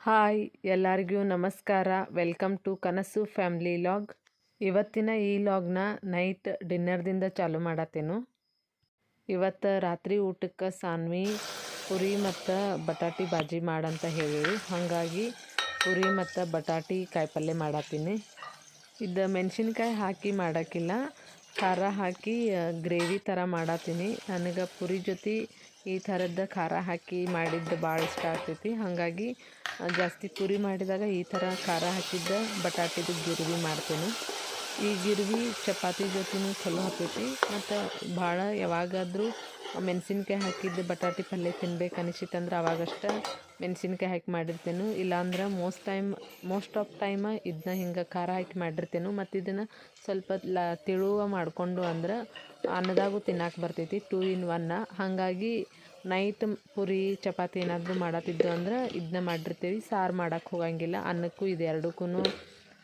Hi, ಎಲ್ಲರಿಗೂ ನಮಸ್ಕಾರ. Welcome to Kanasu family vlog. ಇವತ್ತಿನ ಈ ಲಾಗ್ನ ನೈಟ್ ಡಿನ್ನರ್ದಿಂದ ಚಾಲು ಮಾಡತ್ತೇನು. ಇವತ್ತು ರಾತ್ರಿ ಊಟಕ್ಕೆ ಸಾನ್ವಿ ಪುರಿ ಮತ್ತು ಬಟಾಟಿ ಬಾಜಿ ಮಾಡಂತ ಹೇಳಿವಿ ಹಾಗಾಗಿ ಪುರಿ ಮತ್ತು ಬಟಾಟಿ ಕಾಯಿಪಲ್ಯ ಮಾಡತ್ತೀನಿ. ಇದು ಮೆಣಸಿನ್ಕಾಯಿ ಹಾಕಿ ಮಾಡೋಕ್ಕಿಲ್ಲ ಖಾರ ಹಾಕಿ ಗ್ರೇವಿ ಥರ ಮಾಡತ್ತೀನಿ ನನಗೆ ಪುರಿ ಜೊತೆ ಈ ಥರದ ಖಾರ ಹಾಕಿ ಮಾಡಿದ್ದು ಭಾಳ ಇಷ್ಟ ಆಗ್ತೈತಿ. ಹಾಗಾಗಿ ಜಾಸ್ತಿ ಪುರಿ ಮಾಡಿದಾಗ ಈ ಥರ ಖಾರ ಹಾಕಿದ್ದ ಬಟಾಟಿದು ಗಿರ್ವಿ ಮಾಡ್ತೀನಿ. ಈ ಗಿರ್ವಿ ಚಪಾತಿ ಜೊತೆನೂ ಚಲೋ ಹಾಕೈತಿ ಮತ್ತು ಭಾಳ ಯಾವಾಗಾದರೂ ಮೆಣಸಿನ್ಕಾಯಿ ಹಾಕಿದ್ದು ಬಟಾಟಿ ಪಲ್ಯ ತಿನ್ಬೇಕು ಅನಿಸಿತ್ತಂದ್ರೆ ಅವಾಗಷ್ಟೇ ಮೆಣಸಿನ್ಕಾಯಿ ಹಾಕಿ ಮಾಡಿರ್ತೇನೆ. ಇಲ್ಲಾಂದ್ರೆ most time most of time ಇದನ್ನ ಹಿಂಗೆ ಖಾರ ಹಾಕಿ ಮಾಡಿರ್ತೇನೆ. ಮತ್ತು ಇದನ್ನು ಸ್ವಲ್ಪ ಲ, ತಿಳುವ ಮಾಡಿಕೊಂಡು ಅಂದ್ರೆ ಅನ್ನದಾಗೂ ತಿನ್ನಕ್ಕೆ ಬರ್ತೈತಿ ಟೂ ಇನ್ ಒನ್ನ ಹಾಗಾಗಿ ನೈಟ್ ಪುರಿ, ಚಪಾತಿ ಏನಾದರೂ ಮಾಡತ್ತಿದ್ದು ಅಂದ್ರೆ ಇದನ್ನ ಮಾಡಿರ್ತೀವಿ. ಸಾರು ಮಾಡೋಕ್ಕೆ ಹೋಗಂಗಿಲ್ಲ. ಅನ್ನಕ್ಕೂ ಇದು ಎರಡಕ್ಕೂ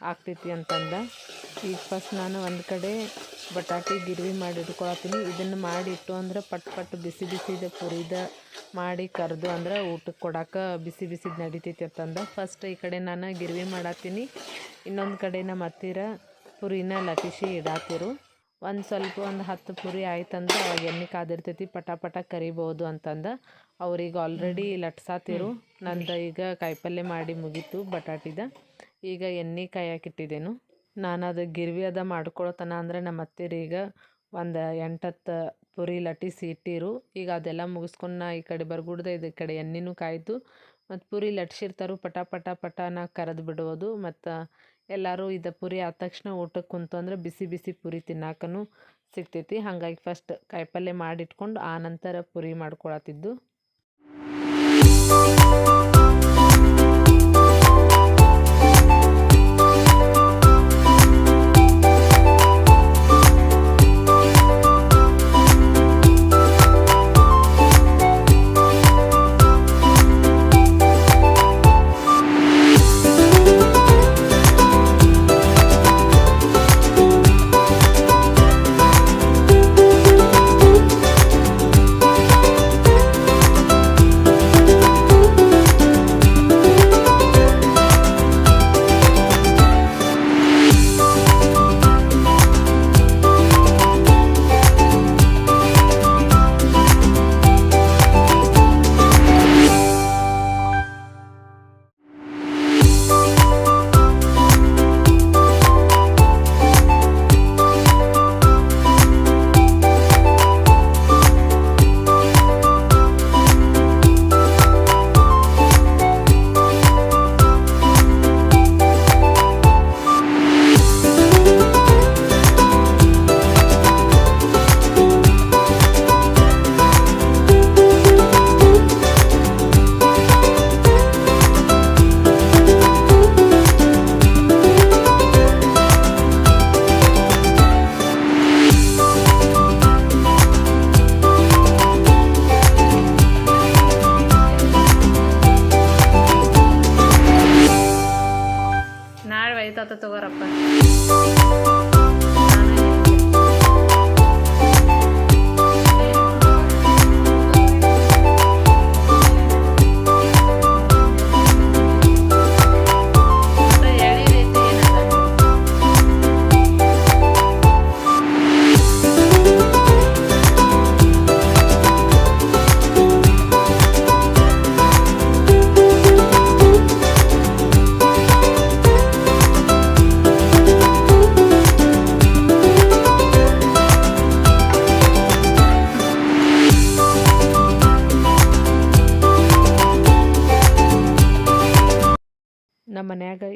ಆಗ್ತೈತಿ ಅಂತಂದ. ಈಗ ಫಸ್ಟ್ ನಾನು ಒಂದು ಕಡೆ ಬಟಾಟಿ, ಗಿರ್ವಿ ಮಾಡಿ ಇಟ್ಕೊಳತ್ತೀನಿ. ಇದನ್ನು ಮಾಡಿ ಇಟ್ಟು ಅಂದ್ರೆ ಪಟ್ ಪಟ್ ಬಿಸಿ ಬಿಸಿದ ಪುರಿದ ಮಾಡಿ ಕರೆದು ಅಂದ್ರೆ ಊಟಕ್ಕೆ ಕೊಡೋಕೆ ಬಿಸಿ ಬಿಸಿದ ನಡಿತೈತಿ ಅಂತಂದ. ಫಸ್ಟ್ ಈ ಕಡೆ ನಾನು ಗಿರ್ವಿ ಮಾಡತ್ತೀನಿ ಇನ್ನೊಂದು ಕಡೆ ನಮ್ಮ ಹತ್ತಿರ ಪುರಿನ ಲಟಿಸಿ ಇಡಾತಿರು. ಒಂದು ಸ್ವಲ್ಪ ಒಂದು ಹತ್ತು ಪುರಿ ಆಯ್ತಂದ್ರೆ ಅವಾಗ ಎಣ್ಣೆ ಕಾದಿರ್ತೈತಿ, ಪಟ ಪಟ ಕರಿಬೋದು ಅಂತಂದು. ಅವ್ರಿಗೆ ಆಲ್ರೆಡಿ ಲಟ್ಸಾತಿರು. ನಂದು ಈಗ ಕಾಯಿಪಲ್ಯ ಮಾಡಿ ಮುಗೀತು ಬಟಾಟಿದ. ಈಗ ಎಣ್ಣೆ ಕಾಯಕ್ಕಿಟ್ಟಿದ್ದೇನು ನಾನು ಅದು ಗಿರ್ವಿ ಅದ ಮಾಡ್ಕೊಳತನ ಅಂದರೆ ನಮ್ಮ ಅತ್ತೆರೀಗ ಒಂದು ಎಂಟತ್ತು ಪುರಿ ಲಟ್ಟಿಸಿ ಇಟ್ಟಿರು. ಈಗ ಅದೆಲ್ಲ ಮುಗಿಸ್ಕೊಂಡು ನಾ ಈ ಕಡೆ ಬರ್ಗುಡ್ದೆ ಇದು ಕಡೆ ಎಣ್ಣೆನೂ ಕಾಯ್ತು ಮತ್ತು ಪುರಿ ಲಟ್ಸಿರ್ತಾರು ಪಟ ಪಟ ನಾ ಕರೆದು ಬಿಡುವುದು ಮತ್ತು ಎಲ್ಲರೂ ಇದು ಪುರಿ ಆದ ತಕ್ಷಣ ಊಟಕ್ಕೆ ಕುಂತು ಅಂದ್ರೆ ಬಿಸಿ ಬಿಸಿ ಪುರಿ ತಿನ್ನಾಕನು ಸಿಗ್ತೈತಿ. ಹಾಗಾಗಿ ಫಸ್ಟ್ ಕಾಯಿಪಲ್ಯ ಮಾಡಿಟ್ಕೊಂಡು ಆ ನಂತರ ಪುರಿ ಮಾಡ್ಕೊಳತ್ತಿದ್ದು.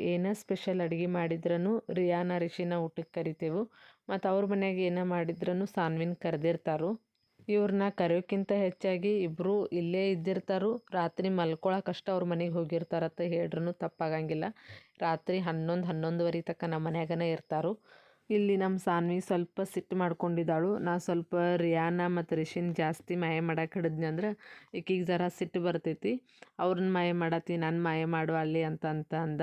ಏನೇ ಸ್ಪೆಷಲ್ ಅಡುಗೆ ಮಾಡಿದ್ರೂ ರಿಯಾನ ರಿಷಿನ ಊಟಕ್ಕೆ ಕರಿತೇವೆ. ಮತ್ತು ಅವ್ರ ಮನ್ಯಾಗ ಏನೇ ಮಾಡಿದ್ರೂ ಸಾನ್ವಿನ ಕರೆದಿರ್ತಾರು. ಇವ್ರನ್ನ ಕರೆಯೋಕ್ಕಿಂತ ಹೆಚ್ಚಾಗಿ ಇಬ್ಬರು ಇಲ್ಲೇ ಇದ್ದಿರ್ತಾರೋ. ರಾತ್ರಿ ಮಲ್ಕೊಳಕ್ಕಷ್ಟು ಅವ್ರ ಮನೆಗೆ ಹೋಗಿರ್ತಾರತ್ತ ಹೇಳ್ರೂ ತಪ್ಪಾಗಂಗಿಲ್ಲ. ರಾತ್ರಿ ಹನ್ನೊಂದು, ಹನ್ನೊಂದುವರೆ ತನಕ ನಮ್ಮ ಮನ್ಯಾಗನೇ ಇರ್ತಾರು. ಇಲ್ಲಿ ನಮ್ಮ ಸಾನ್ವಿ ಸ್ವಲ್ಪ ಸಿಟ್ಟು ಮಾಡ್ಕೊಂಡಿದ್ದಾಳು ನಾ ಸ್ವಲ್ಪ ರಿಯಾನ ಮತ್ತು ರಿಷಿನ್ ಜಾಸ್ತಿ ಮಾಯ ಮಾಡಕ್ಕೆ ಹಿಡಿದ್ನಿ ಅಂದ್ರೆ ಈಕೀಗ ಜರ ಸಿಟ್ಟು ಬರ್ತೈತಿ. ಅವ್ರನ್ನ ಮಾಯ ಮಾಡತ್ತಿ ನಾನು ಮಾಯ ಮಾಡು ಅಲ್ಲಿ ಅಂತ ಅಂತ ಅಂದ.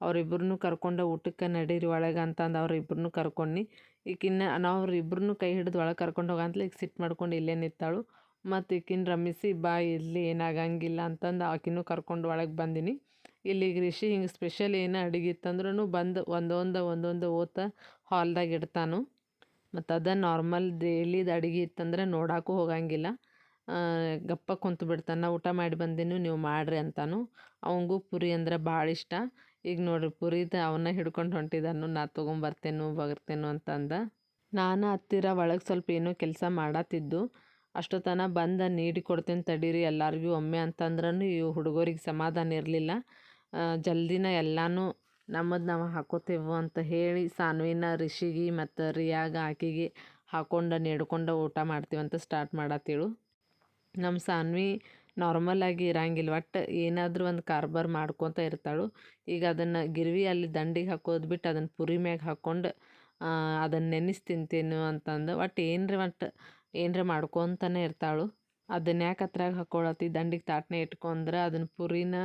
ಅವ್ರಿಬ್ರನ್ನೂ ಕರ್ಕೊಂಡು ಊಟಕ್ಕೆ ನಡೀರಿ ಒಳಗೆ ಅಂತಂದು ಅವ್ರಿಬ್ರನ್ನೂ ಕರ್ಕೊಂಡು ಈಕಿನ್ನ ನಾವು ಕೈ ಹಿಡಿದು ಒಳಗೆ ಕರ್ಕೊಂಡು ಹೋಗಂತಲೇ ಈಗ ಸಿಟ್ಟು ಮಾಡ್ಕೊಂಡು ಇಲ್ಲೇ ನಿಂತಾಳು. ಮತ್ತು ಈಕಿನ ರಮಿಸಿ, ಬಾ ಇಲ್ಲಿ ಏನಾಗಂಗಿಲ್ಲ ಅಂತಂದು ಆಕಿನೂ ಕರ್ಕೊಂಡು ಒಳಗೆ ಬಂದೀನಿ. ಇಲ್ಲಿ ರಿಷಿ ಹಿಂಗೆ ಸ್ಪೆಷಲ್ ಏನು ಅಡುಗೆ ಇತ್ತಂದ್ರೂ ಬಂದು ಒಂದೊಂದು ಒಂದೊಂದು ಓತ ಹಾಲ್ದಾಗ ಇಡ್ತಾನು. ಮತ್ತು ಅದ ನಾರ್ಮಲ್ ಡೈಲಿದು ಅಡುಗೆ ಇತ್ತಂದ್ರೆ ನೋಡೋಕ್ಕೂ ಹೋಗಂಗಿಲ್ಲ. ಗಪ್ಪ ಕುಂತು ಬಿಡ್ತಾನೆ ಊಟ ಮಾಡಿ ಬಂದೇನು ನೀವು ಮಾಡಿರಿ ಅಂತಾನು. ಅವಂಗೂ ಪುರಿ ಅಂದ್ರೆ ಭಾಳ ಇಷ್ಟ. ಈಗ ನೋಡ್ರಿ ಪುರಿದ ಅವನ್ನ ಹಿಡ್ಕೊಂಡು ಹೊಂಟಿದನು ನಾ ತೊಗೊಂಬರ್ತೇನು, ಬರ್ತೇನು ಅಂತಂದ. ನಾನು ಹತ್ತಿರ ಒಳಗೆ ಸ್ವಲ್ಪ ಏನೋ ಕೆಲಸ ಮಾಡತ್ತಿದ್ದು ಅಷ್ಟೊತ್ತನ ಬಂದ ನೀಡಿ ಕೊಡ್ತೇನೆ ತಡೀರಿ, ಎಲ್ಲರಿಗೂ ಒಮ್ಮೆ ಅಂತಂದ್ರೂ ಈ ಹುಡುಗರಿಗೆ ಸಮಾಧಾನ ಇರಲಿಲ್ಲ. ಜಲ್ದಿನ ಎಲ್ಲನೂ ನಮ್ಮದು ನಾವು ಹಾಕೋತೇವು ಅಂತ ಹೇಳಿ ಸಾನ್ವಿನ, ರಿಷಿಗೆ ಮತ್ತು ರಿಯಾಗ ಆಕಿಗೆ ಹಾಕೊಂಡು, ನೆಡ್ಕೊಂಡು ಊಟ ಮಾಡ್ತೀವಂತ ಸ್ಟಾರ್ಟ್ ಮಾಡತ್ತೇಳು. ನಮ್ಮ ಸಾನ್ವಿ ನಾರ್ಮಲಾಗಿ ಇರಂಗಿಲ್ಲ. ಒಟ್ಟು ಏನಾದರೂ ಒಂದು ಕಾರ್ಬಾರ್ ಮಾಡ್ಕೊತ ಇರ್ತಾಳು. ಈಗ ಅದನ್ನು ಗಿರ್ವಿ ಅಲ್ಲಿ ದಂಡಿಗೆ ಹಾಕೋದು ಬಿಟ್ಟು ಅದನ್ನು ಪುರಿ ಮ್ಯಾಗ ಹಾಕ್ಕೊಂಡು ಅದನ್ನು ನೆನೆಸಿ ತಿಂತೇನು ಅಂತಂದು. ಒಟ್ಟು ಏನರ ಒಟ್ಟು ಏನರ ಮಾಡ್ಕೊತಾನೆ ಇರ್ತಾಳು. ಅದನ್ನ ಯಾಕೆ ಹತ್ರಾಗ ಹಾಕ್ಕೊಳತಿ ದಂಡಿಗೆ ತಾಟ್ನೆ ಇಟ್ಕೊಂಡ್ರೆ ಅದನ್ನ ಪುರಿನ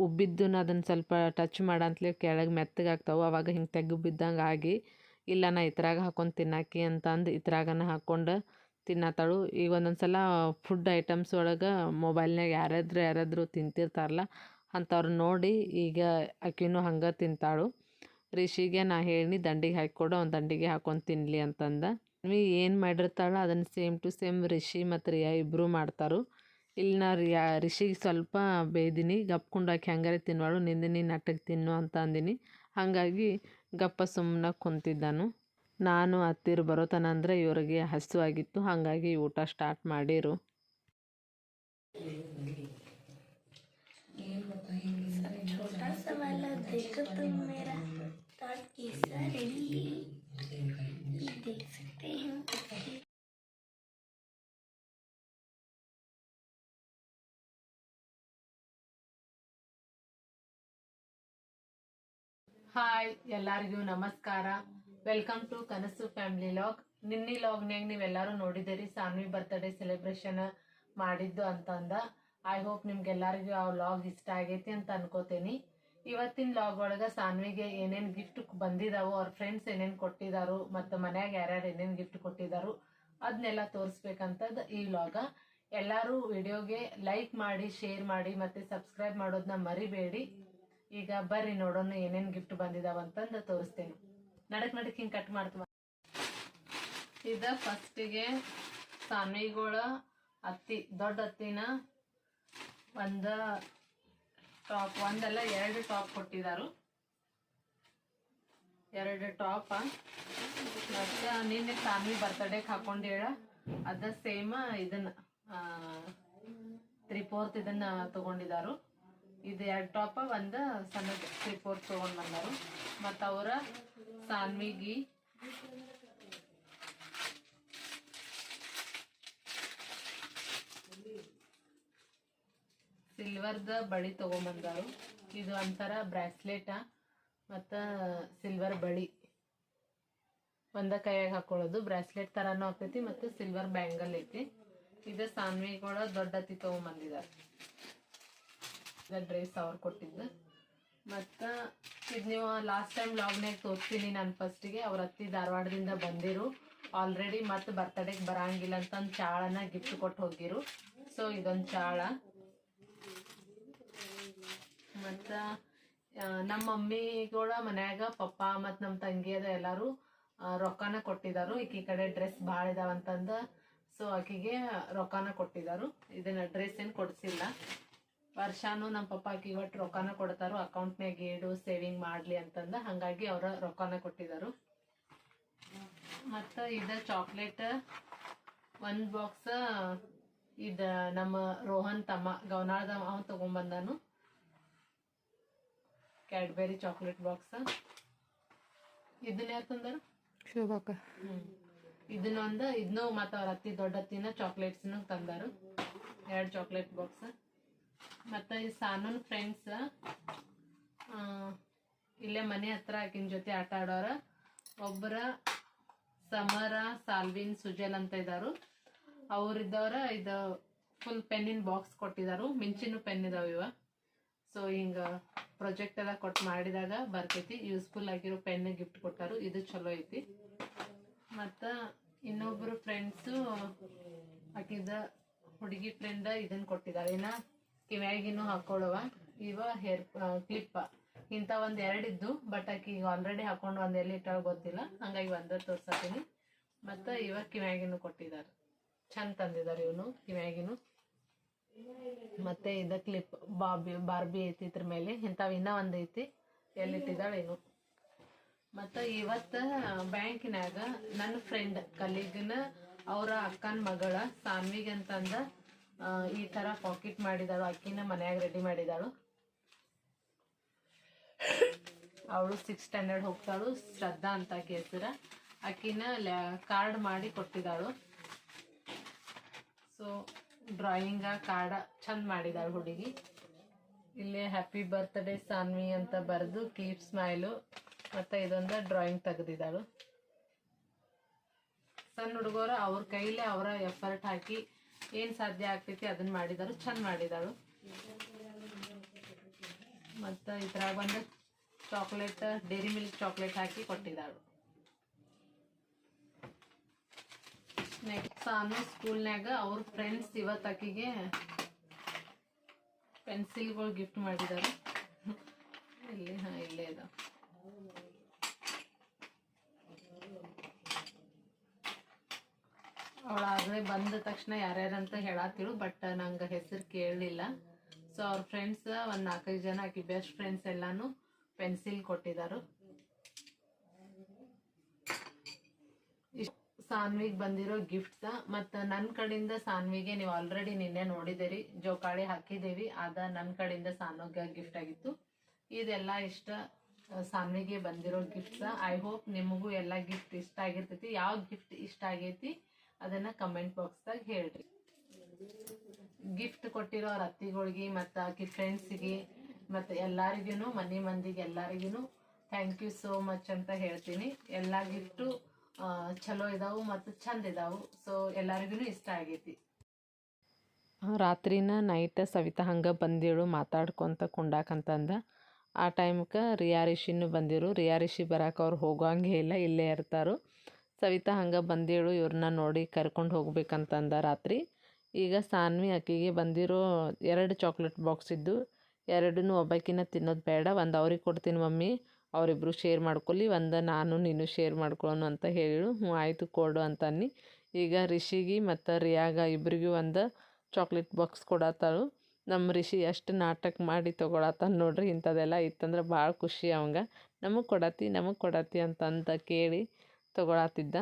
ಉಬ್ಬಿದ್ದನ್ನ ಅದನ್ನು ಸ್ವಲ್ಪ ಟಚ್ ಮಾಡಂತಲೇ ಕೆಳಗೆ ಮೆತ್ತಗೆ ಆಗ್ತಾವೆ. ಅವಾಗ ಹಿಂಗೆ ತೆಗ್ಗು ಬಿದ್ದಂಗೆ ಆಗಿ ಇಲ್ಲ ನಾ ಇದ್ರಾಗ ಹಾಕೊಂಡು ತಿನ್ನಾಕಿ ಅಂತಂದು ಇದ್ರಾಗನ ಹಾಕ್ಕೊಂಡು ತಿನ್ನತ್ತಾಳು ಈಗ ಒಂದೊಂದು ಸಲ ಫುಡ್ ಐಟಮ್ಸ್ ಒಳಗೆ ಮೊಬೈಲ್ನಾಗ ಯಾರಾದ್ರು ಯಾರಾದರೂ ತಿಂತಿರ್ತಾರಲ್ಲ ಅಂಥವ್ರು ನೋಡಿ ಈಗ ಆಕಿನೂ ಹಂಗೆ ತಿಂತಾಳು. ರಿಷಿಗೆ ನಾ ಹೇಳಿ ದಂಡಿಗೆ ಹಾಕಿಕೊಡು, ಅವ್ನು ದಂಡಿಗೆ ಹಾಕೊಂಡು ತಿನ್ನಲಿ ಅಂತಂದ. ನೀವು ಏನು ಮಾಡಿರ್ತಾಳ ಅದನ್ನು ಸೇಮ್ ಟು ಸೇಮ್ ರಿಷಿ ಮತ್ತು ರಿಯಾ ಇಬ್ಬರು ಮಾಡ್ತಾರು. ಇಲ್ಲಿ ನಾ ರಿಯಾ, ರಿಷಿಗೆ ಸ್ವಲ್ಪ ಬೇಯ್ದೀನಿ ಗಪ್ಕೊಂಡು ಹಾಕಿ ಹಂಗಾರೆ ತಿನ್ನುವಳು ನಿಂದಿನಿ ನಟ್ಟಗೆ ತಿನ್ನು ಅಂತ ಅಂದಿನಿ. ಹಾಗಾಗಿ ಗಪ್ಪ ಸುಮ್ಮನೆ ಕುಂತಿದ್ದಾನು. ನಾನು ಹತ್ತಿರ ಬರೋತನ ಅಂದರೆ ಇವರಿಗೆ ಹಸಿವಾಗಿತ್ತು ಹಾಗಾಗಿ ಊಟ ಸ್ಟಾರ್ಟ್ ಮಾಡಿರು. ಹಾಯ್ ಎಲ್ಲರಿಗೂ ನಮಸ್ಕಾರ. Welcome to Kanasu family vlog ನಿನ್ನೆ ಲಾಗ್ನ್ಯಾಗ ನೀವೆಲ್ಲರೂ ನೋಡಿದ್ದೀರಿ, ಸಾನ್ವಿ ಬರ್ತ್ಡೇ ಸೆಲೆಬ್ರೇಷನ್ ಮಾಡಿದ್ದು ಅಂತಂದ. ಐ ಹೋಪ್ ನಿಮ್ಗೆಲ್ಲರಿಗೂ ಆ ಲಾಗ್ ಇಷ್ಟ ಆಗೈತಿ ಅಂತ ಅನ್ಕೋತೀನಿ. ಇವತ್ತಿನ ಲಾಗ್ ಒಳಗೆ ಸಾನ್ವಿಗೆ ಏನೇನು ಗಿಫ್ಟ್ ಬಂದಿದಾವೋ, ಅವ್ರ ಫ್ರೆಂಡ್ಸ್ ಏನೇನು ಕೊಟ್ಟಿದಾರು, ಮತ್ತು ಮನ್ಯಾಗ ಯಾರ್ಯಾರು ಏನೇನು ಗಿಫ್ಟ್ ಕೊಟ್ಟಿದಾರು ಅದನ್ನೆಲ್ಲ ತೋರಿಸ್ಬೇಕಂತದ್ದು ಈ ಲಾಗ ಎಲ್ಲರೂ ವಿಡಿಯೋಗೆ ಲೈಕ್ ಮಾಡಿ ಶೇರ್ ಮಾಡಿ, ಮತ್ತು ಸಬ್ಸ್ಕ್ರೈಬ್ ಮಾಡೋದನ್ನ ಮರಿಬೇಡಿ. ಈಗ ಬರ್ರಿ ನೋಡೋಣ ಏನೇನು ಗಿಫ್ಟ್ ಬಂದಿದಾವಂತಂದು ತೋರಿಸ್ತೇನೆ. ನಡಕ್ ನಡಕ್ ಹಿಂಗ್ ಕಟ್ ಮಾಡ್ತೀವ? ಇದ ಫಸ್ಟಿಗೆ ಸಾಮಿಗಳ ಅತ್ತಿ, ದೊಡ್ಡ ಅತ್ತಿನ ಒಂದ ಟಾಪ್ ಒಂದಲ್ಲ ಎರಡು ಟಾಪ್ ಕೊಟ್ಟಿದಾರು. ಎರಡು ಟಾಪ್ ಮತ್ತೆ ನಿನ್ನೆ ಸಾಮಿ ಬರ್ತಡೇಗೆ ಹಾಕೊಂಡೇಳ ಅದ ಸೇಮ್ ಇದನ್ನ ತ್ರೀ ಫೋರ್ತ್ ಇದನ್ನ ತಗೊಂಡಿದಾರು. ಇದು ಎರಡು ಟಾಪ ಒಂದು ಸಣ್ಣದ ತ್ರೀ ಫೋರ್ ತೊಗೊಂಡು ಬಂದರು ಮತ್ತು ಅವರ ಸಾನ್ವಿಗಿ ಸಿಲ್ವರ್ದ ಬಳಿ ತೊಗೊಂಬಂದರು ಇದು ಒಂಥರ ಬ್ರಾಸ್ಲೆಟ ಮತ್ತು ಸಿಲ್ವರ್ ಬಳಿ. ಒಂದ ಕೈಯಾಗ ಹಾಕೊಳ್ಳೋದು. ಬ್ರಾಸ್ಲೆಟ್ ಥರನೂ ಆಗ್ತೈತಿ ಮತ್ತು ಸಿಲ್ವರ್ ಬ್ಯಾಂಗಲ್ ಐತಿ. ಇದು ಸಾನ್ವಿಗಳ ದೊಡ್ಡತಿ ತೊಗೊಂಬಂದಿದ್ದಾರೆ ಡ್ರೆಸ್ ಅವ್ರು ಕೊಟ್ಟಿದ್ದು. ಮತ್ತು ಇದು ನೀವು ಲಾಸ್ಟ್ ಟೈಮ್ ಲಾಗ್ನಾಗ ತೋರಿಸ್ತೀನಿ ನಾನು ಫಸ್ಟಿಗೆ ಅವ್ರ ಅತ್ತಿ ಧಾರವಾಡದಿಂದ ಬಂದಿರು. ಆಲ್ರೆಡಿ ಮತ್ತೆ ಬರ್ತಡೇಗೆ ಬರಂಗಿಲ್ಲ ಅಂತ ಒಂದು ಚಾಳನ ಗಿಫ್ಟ್ ಕೊಟ್ಟು ಹೋಗಿರು. ಸೊ ಇದೊಂದು ಚಾಳ. ಮತ್ತು ನಮ್ಮ ಮಮ್ಮಿಗಳ ಮನ್ಯಾಗ ಪಪ್ಪ ಮತ್ತು ನಮ್ಮ ತಂಗಿಯದ ಎಲ್ಲರೂ ರೊಕ್ಕನ ಕೊಟ್ಟಿದ್ದಾರು ಈಕಿ ಕಡೆ ಡ್ರೆಸ್ ಭಾಳ ಇದಾವಂತಂದು ಸೊ ಆಕಿಗೆ ರೊಕ್ಕನ ಕೊಟ್ಟಿದ್ದಾರು ಇದನ್ನ ಡ್ರೆಸ್ ಏನು ಕೊಡಿಸಿಲ್ಲ. ವರ್ಷಾನು ನಮ್ಮ ಪಪ್ಪಾಕಿ ಒಟ್ಟು ರೊಕ್ಕನ ಕೊಡ್ತಾರು ಅಕೌಂಟ್ನಾಗ ಇಡು ಸೇವಿಂಗ್ ಮಾಡಲಿ ಅಂತಂದ ಹಾಗಾಗಿ ಅವರ ರೊಕ್ಕಾನ ಕೊಟ್ಟಿದ್ದಾರೆ ಮತ್ತು ಇದು ಚಾಕ್ಲೇಟ್ ಒಂದು ಬಾಕ್ಸ್ ಇದು ನಮ್ಮ ರೋಹನ್ ತಮ್ಮ ಗವನಾಳದ ಅವನು ತೊಗೊಂಬಂದಾನು ಕ್ಯಾಡ್ಬೆರಿ ಚಾಕ್ಲೇಟ್ ಬಾಕ್ಸ್ ಇದನ್ನ ಯಾರು ತಂದರು? ಶೋಭಾಕ. ಇದನ್ನ ಒಂದು ಇದನ್ನು ಮತ್ತು ಅವ್ರ ಅತ್ತಿ ದೊಡ್ಡ ಅತ್ತಿನ ಚಾಕ್ಲೇಟ್ಸ್ನು ತಂದರು. ಎರಡು ಚಾಕ್ಲೇಟ್ ಬಾಕ್ಸ್ ಮತ್ತು ಈ ಸಾನೂನ್ ಫ್ರೆಂಡ್ಸ್ ಇಲ್ಲೇ ಮನೆ ಹತ್ರ ಆಕಿನ ಜೊತೆ ಆಟ ಆಡೋರ. ಒಬ್ಬರ ಸಮರ, ಸಾಲ್ವಿನ್, ಸುಜಲ್ ಅಂತ ಇದ್ದಾರು ಅವರಿದ್ದವ್ರ ಇದು ಫುಲ್ ಪೆನ್ನಿನ ಬಾಕ್ಸ್ ಕೊಟ್ಟಿದ್ದಾರು ಮಿಂಚಿನ ಪೆನ್ ಇದಾವ ಇವ. ಸೊ ಹಿಂಗ ಪ್ರಾಜೆಕ್ಟ್ ಎಲ್ಲ ಕೊಟ್ಟು ಮಾಡಿದಾಗ ಬರ್ತೈತಿ. ಯೂಸ್ಫುಲ್ ಆಗಿರೋ ಪೆನ್ ಗಿಫ್ಟ್ ಕೊಟ್ಟಾರು. ಇದು ಚಲೋ ಐತಿ. ಮತ್ತು ಇನ್ನೊಬ್ಬರು ಫ್ರೆಂಡ್ಸು ಆಕಿದ ಹುಡುಗಿ ಫ್ರೆಂಡ್ ಇದನ್ನ ಕೊಟ್ಟಿದ್ದಾರೆ ಏನ? ಕಿವ್ಯಾಗಿನೂ ಹಾಕೊಳ್ಳುವ. ಇವ ಹೇರ್ ಕ್ಲಿಪ್ಪ ಇಂಥ ಒಂದು ಎರಡಿದ್ದು ಬಟ್ ಆಕಿ ಈಗ ಆಲ್ರೆಡಿ ಹಾಕೊಂಡು ಒಂದ್ ಎಲ್ಲಿ ಇಟ್ಟಾಗ ಗೊತ್ತಿಲ್ಲ. ಹಂಗಾಗಿ ಒಂದ ತೋರ್ಸತೀನಿ. ಮತ್ತ ಇವ ಕಿವ್ಯಾಗಿನೂ ಕೊಟ್ಟಿದ್ದಾರೆ. ಚಂದ ತಂದಿದ್ದಾರೆ ಇವನು ಕಿವ್ಯಾಗಿನೂ ಮತ್ತೆ ಇದ ಕ್ಲಿಪ್ ಬಾಬಿ, ಬಾರ್ಬಿ ಐತಿ ಇದ್ರ ಮೇಲೆ. ಇಂಥವು ಇನ್ನ ಒಂದ್ ಐತಿ. ಎಲ್ಲಿಟ್ಟಿದ್ದಾಳೆ ಇನ್ನು. ಮತ್ತ ಇವತ್ತು ಬ್ಯಾಂಕಿನಾಗ ನನ್ನ ಫ್ರೆಂಡ್ ಕಲೀಗನ ಅವರ ಅಕ್ಕನ ಮಗಳ ಸಾನ್ವಿಗೆ ಅಂತಂದ ಈ ಥರ ಪಾಕೆಟ್ ಮಾಡಿದಾಳು, ಅಕ್ಕಿನ ಮನ್ಯಾಗ ರೆಡಿ ಮಾಡಿದಾಳು. ಅವಳು ಸಿಕ್ಸ್ ಸ್ಟ್ಯಾಂಡರ್ಡ್ ಹೋಗ್ತಾಳು, ಶ್ರದ್ಧಾ ಅಂತ ಕೇಳ್ತೀರ? ಅಕ್ಕಿನ ಕಾರ್ಡ್ ಮಾಡಿ ಕೊಟ್ಟಿದ್ದಾಳು. ಸೊ ಡ್ರಾಯಿಂಗ ಕಾರ್ಡ ಚಂದ ಮಾಡಿದಾಳು ಹುಡುಗಿ. ಇಲ್ಲಿ ಹ್ಯಾಪಿ ಬರ್ತ್ಡೇ ಸಾನ್ವಿ ಅಂತ ಬರೆದು ಕೀಪ್ ಸ್ಮೈಲು ಮತ್ತು ಇದೊಂದು ಡ್ರಾಯಿಂಗ್ ತೆಗೆದಿದ್ದಾಳು. ಸಣ್ಣ ಹುಡುಗರು ಅವ್ರ ಕೈಲೇ ಅವರ ಎಫರ್ಟ್ ಹಾಕಿ ಏನು ಸಾಧ್ಯ ಆಗ್ತೈತಿ ಅದನ್ನ ಮಾಡಿದಾರು, ಚಂದ ಮಾಡಿದಾಳು. ಮತ್ತು ಇದ್ರಾಗ ಬಂದ ಚಾಕ್ಲೇಟ್ ಡೈರಿ ಮಿಲ್ಕ್ ಚಾಕ್ಲೇಟ್ ಹಾಕಿ ಕೊಟ್ಟಿದ್ದಾಳು ನೆಕ್ಸ್ಟ್ ಸಾನು ಸ್ಕೂಲ್ನ್ಯಾಗ ಅವ್ರ ಫ್ರೆಂಡ್ಸ್ ಇವತ್ತು ಆಕಿಗೆ ಪೆನ್ಸಿಲ್ಗಳು ಗಿಫ್ಟ್ ಮಾಡಿದ್ದಾರೆ ಇಲ್ಲಿ, ಹಾಂ, ಇಲ್ಲೇ ಇದಾವೆ. ಅವಳು ಬಂದ ತಕ್ಷಣ ಯಾರ್ಯಾರಂತ ಹೇಳಾತಿರು ಬಟ್ ನಂಗೆ ಹೆಸರು ಕೇಳಲಿಲ್ಲ. ಸೊ ಅವ್ರ ಫ್ರೆಂಡ್ಸ್ ಒಂದು ನಾಲ್ಕೈದು ಜನ ಆಕಿ ಬೆಸ್ಟ್ ಫ್ರೆಂಡ್ಸ್ ಎಲ್ಲಾನು ಪೆನ್ಸಿಲ್ ಕೊಟ್ಟಿದ್ದಾರೆ ಸಾನ್ವಿಗೆ ಬಂದಿರೋ ಗಿಫ್ಟ್ಸ ಮತ್ತು ನನ್ನ ಕಡೆಯಿಂದ ಸಾನ್ವಿಗೆ ನೀವು ಆಲ್ರೆಡಿ ನಿನ್ನೆ ನೋಡಿದಿರಿ ಜೋಕಾಳಿ ಹಾಕಿದ್ದೀವಿ ಅದ ನನ್ನ ಕಡೆಯಿಂದ ಸಾನ್ವಿಗೆ ಗಿಫ್ಟ್ ಆಗಿತ್ತು. ಇದೆಲ್ಲ ಇಷ್ಟ, ಸಾನ್ವಿಗೆ ಬಂದಿರೋ ಗಿಫ್ಟ್ಸ್ ಐ ಹೋಪ್ ನಿಮಗೂ ಎಲ್ಲ ಗಿಫ್ಟ್ ಇಷ್ಟ ಆಗಿರ್ತೈತಿ. ಯಾವ ಗಿಫ್ಟ್ ಇಷ್ಟ ಆಗೈತಿ? ಅದನ್ನ ಕಮೆಂಟ್ ಬಾಕ್ಸ್ದಾಗ ಹೇಳ್ರಿ. ಗಿಫ್ಟ್ ಕೊಟ್ಟಿರೋ ಅವ್ರ ಅತ್ತಿಗಳಿಗೆ ಮತ್ತು ಆಕಿ ಫ್ರೆಂಡ್ಸಿಗೆ ಮತ್ತು ಎಲ್ಲರಿಗೂ ಮನೆ ಮಂದಿಗೆ ಎಲ್ಲರಿಗೂ ಥ್ಯಾಂಕ್ ಯು ಸೋ ಮಚ್ ಅಂತ ಹೇಳ್ತೀನಿ. ಎಲ್ಲ ಗಿಫ್ಟು ಚಲೋ ಇದಾವು ಮತ್ತು ಚಂದ ಇದಾವು. ಸೊ ಎಲ್ಲರಿಗೂ ಇಷ್ಟ ಆಗೈತಿ. ರಾತ್ರಿನ ನೈಟ್ ಸವಿತಾ ಹಂಗೆ ಬಂದಿಳು ಮಾತಾಡ್ಕೊತ ಕುಂಡಾಕಂತಂದ ಆ ಟೈಮ್ಗೆ ರಿಯಾ ರಿಷಿನೂ ಬಂದಿರು. ರಿಯಾ ರಿಷಿ ಬರಾಕ ಅವ್ರು ಹೋಗೋಂಗೆ ಇಲ್ಲ, ಇಲ್ಲೇ ಇರ್ತಾರು. ಸವಿತಾ ಹಂಗೆ ಬಂದೇಳು ಇವ್ರನ್ನ ನೋಡಿ ಕರ್ಕೊಂಡು ಹೋಗ್ಬೇಕಂತಂದ ರಾತ್ರಿ. ಈಗ ಸಾನ್ವಿ ಆಕಿಗೆ ಬಂದಿರೋ ಎರಡು ಚಾಕ್ಲೇಟ್ ಬಾಕ್ಸ್ ಇದ್ದು, ಎರಡನ್ನೂ ಒಬ್ಬಾಕಿನ ತಿನ್ನೋದು ಬೇಡ, ಒಂದು ಅವ್ರಿಗೆ ಕೊಡ್ತೀನಿ ಮಮ್ಮಿ ಅವರಿಬ್ಬರು ಶೇರ್ ಮಾಡ್ಕೊಳ್ಳಿ, ಒಂದು ನಾನು, ನೀನು ಶೇರ್ ಮಾಡ್ಕೊಳ್ಳೋಣ ಅಂತ ಹೇಳು ಹ್ಞೂ, ಆಯಿತು ಕೊಡು ಅಂತನ್ನಿ. ಈಗ ರಿಷಿಗೆ ಮತ್ತು ರಿಯಾಗ ಇಬ್ಬರಿಗೂ ಒಂದು ಚಾಕ್ಲೇಟ್ ಬಾಕ್ಸ್ ಕೊಡತ್ತಾಳು ನಮ್ಮ ರಿಷಿ ಎಷ್ಟು ನಾಟಕ ಮಾಡಿ ತೊಗೊಳತ್ತಾನ ನೋಡ್ರಿ ಇಂಥದ್ದೆಲ್ಲ ಇತ್ತಂದ್ರೆ ಭಾಳ ಖುಷಿ ಅವಂಗ. ನಮಗೆ ಕೊಡತಿ ನಮಗೆ ಕೊಡತಿ ಅಂತಂತ ಕೇಳಿ ತೊಗೊಳತ್ತಿದ್ದ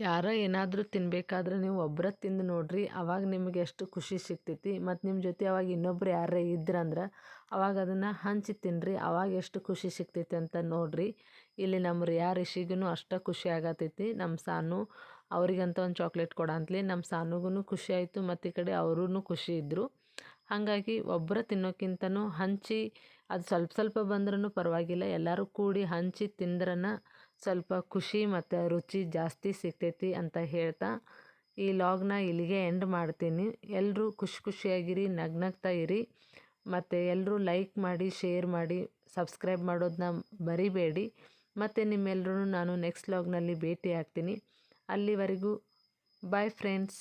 ಯಾರ ಏನಾದರೂ ತಿನ್ಬೇಕಾದ್ರೆ ನೀವು ಒಬ್ಬರ ತಿಂದು ನೋಡ್ರಿ, ಅವಾಗ ನಿಮಗೆ ಎಷ್ಟು ಖುಷಿ ಸಿಗ್ತೈತಿ. ಮತ್ತು ನಿಮ್ಮ ಜೊತೆ ಅವಾಗ ಇನ್ನೊಬ್ರು ಯಾರೇ ಇದ್ರಂದ್ರೆ ಅವಾಗ ಅದನ್ನು ಹಂಚಿ ತಿನ್ನಿರಿ ಅವಾಗ ಎಷ್ಟು ಖುಷಿ ಸಿಗ್ತೈತಿ ಅಂತ ನೋಡ್ರಿ. ಇಲ್ಲಿ ನಮ್ಮ ರಿಯಾ ರಿಷಿಗೂ ಅಷ್ಟೇ ಖುಷಿ ಆಗತೈತಿ. ನಮ್ಮ ಸಾನು ಅವ್ರಿಗಂತ ಒಂದು ಚಾಕ್ಲೇಟ್ ಕೊಡ ಅಂತಲಿ. ನಮ್ಮ ಸಾನುಗೂ ಖುಷಿ ಆಯಿತು, ಮತ್ತು ಈ ಕಡೆ ಅವರೂ ಖುಷಿ ಇದ್ದರು ಹಾಗಾಗಿ ಒಬ್ಬರ ತಿನ್ನೋಕ್ಕಿಂತನೂ ಹಂಚಿ, ಅದು ಸ್ವಲ್ಪ ಸ್ವಲ್ಪ ಬಂದ್ರೂ ಪರವಾಗಿಲ್ಲ. ಎಲ್ಲರೂ ಕೂಡಿ ಹಂಚಿ ತಿಂದ್ರನ ಸ್ವಲ್ಪ ಖುಷಿ ಮತ್ತು ರುಚಿ ಜಾಸ್ತಿ ಸಿಗ್ತೈತಿ ಅಂತ ಹೇಳ್ತಾ ಈ ಲಾಗ್ನ ಇಲ್ಲಿಗೆ ಎಂಡ್ ಮಾಡ್ತೀನಿ. ಎಲ್ಲರೂ ಖುಷಿ ಖುಷಿಯಾಗಿರಿ, ನಗ್ನಗ್ತಾ ಇರಿ. ಮತ್ತು ಎಲ್ಲರೂ ಲೈಕ್ ಮಾಡಿ ಶೇರ್ ಮಾಡಿ ಸಬ್ಸ್ಕ್ರೈಬ್ ಮಾಡೋದನ್ನ ಬರಿಬೇಡಿ ಮತ್ತು ನಿಮ್ಮೆಲ್ಲರೂ ನಾನು ನೆಕ್ಸ್ಟ್ ಲಾಗ್ನಲ್ಲಿ ಭೇಟಿ ಆಗ್ತೀನಿ ಅಲ್ಲಿವರೆಗೂ ಬಾಯ್ ಫ್ರೆಂಡ್ಸ್